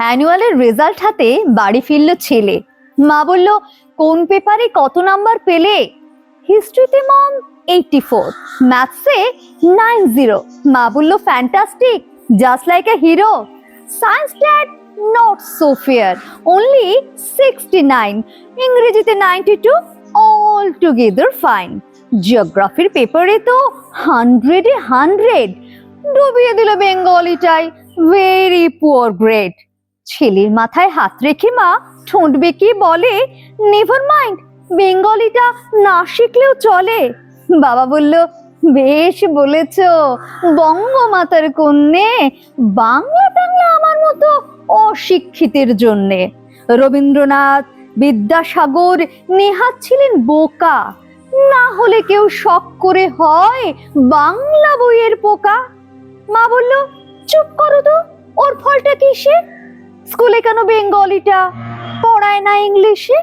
অ্যানুয়ালের result হাতে বাড়ি ফিরল ছেলে। মা বলল, কোন পেপারে কত নাম্বার পেলে? হিস্ট্রিতে মম এইটটি ফোর ম্যাথসে নাইন জিরো মা বলল fantastic just like a hero science dad not so fair only sixty nine ইংরেজিতে ninety two all together fine জিওগ্রাফির পেপারে তো হান্ড্রেডে হান্ড্রেড ডুবিয়ে দিল বেঙ্গলিটাই ভেরি পুয়ার গ্রেড ছেলের মাথায় হাত রেখে মা ঠোঁটবে কি বলে? নেভার মাইন্ড বেঙ্গলিটা না শিখলেও চলে। বাবা বলল, বেশ বলেছ, বঙ্গমাতার কন্যে, বাংলা টাংলা আমার মতো অশিক্ষিতের জন্যে। রবীন্দ্রনাথ বিদ্যাসাগর নেহাত ছিলেন বোকা। না হলে কেউ শখ করে হয় বাংলা বইয়ের পোকা। মা বলল, চুপ করো তো, ওর ফলটা কিসে স্কুলে কেন বেঙ্গলিটা? পড়ায় না ইংলিশে?